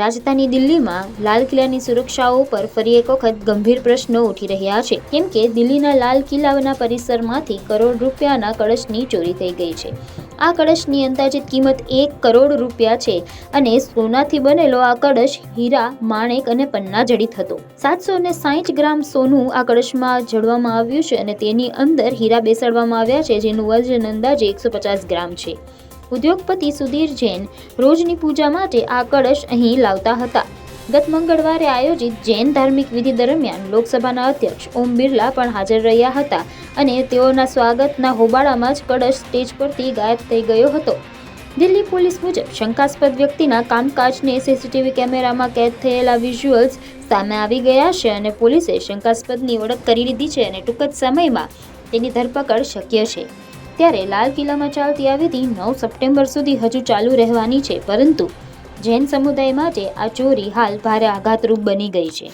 રાજધાની દિલ્હીમાં લાલ કિલ્લાની સુરક્ષાઓ પર ફરી એક વખત ગંભીર પ્રશ્નો ઉઠી રહ્યા છે. કેમ કે દિલ્હીના લાલ કિલ્લાના પરિસરમાંથી કરોડ રૂપિયાના કળશની ચોરી થઈ ગઈ છે. આ કળશની અંદાજિત કિંમત એક કરોડ રૂપિયા છે અને સોનાથી બનેલો આ કળશ હીરા, માણેક અને પન્ના જડિત હતો. સાતસો ને સાહીઠ ગ્રામ સોનું આ કળશમાં જડવામાં આવ્યું છે અને તેની અંદર હીરા બેસાડવામાં આવ્યા છે, જેનું વજન અંદાજે એકસો પચાસ ગ્રામ છે. ઉદ્યોગપતિ સુધીર જૈન રોજની પૂજા માટે આ કળશ અહીં લાવતા હતા. ગત મંગળવારે આયોજિત જૈન ધાર્મિક વિધિ દરમિયાન લોકસભાના અધ્યક્ષ ઓમ બિરલા પણ હાજર રહ્યા હતા અને તેઓના સ્વાગતના હોબાળામાં જ કળશ સ્ટેજ પરથી ગાયબ થઈ ગયો હતો. દિલ્હી પોલીસ મુજબ શંકાસ્પદ વ્યક્તિના કામકાજને સીસીટીવી કેમેરામાં કેદ થયેલા વિઝ્યુઅલ્સ સામે આવી ગયા છે અને પોલીસે શંકાસ્પદની ઓળખ કરી લીધી છે અને ટૂંક જ સમયમાં તેની ધરપકડ શક્ય છે. ત્યારે લાલ કિલ્લામાં ચાલતી આ વિધિ નવ સપ્ટેમ્બર સુધી હજુ ચાલુ રહેવાની છે, પરંતુ જૈન સમુદાય માટે આ ચોરી હાલ ભારે આઘાતરૂપ બની ગઈ છે.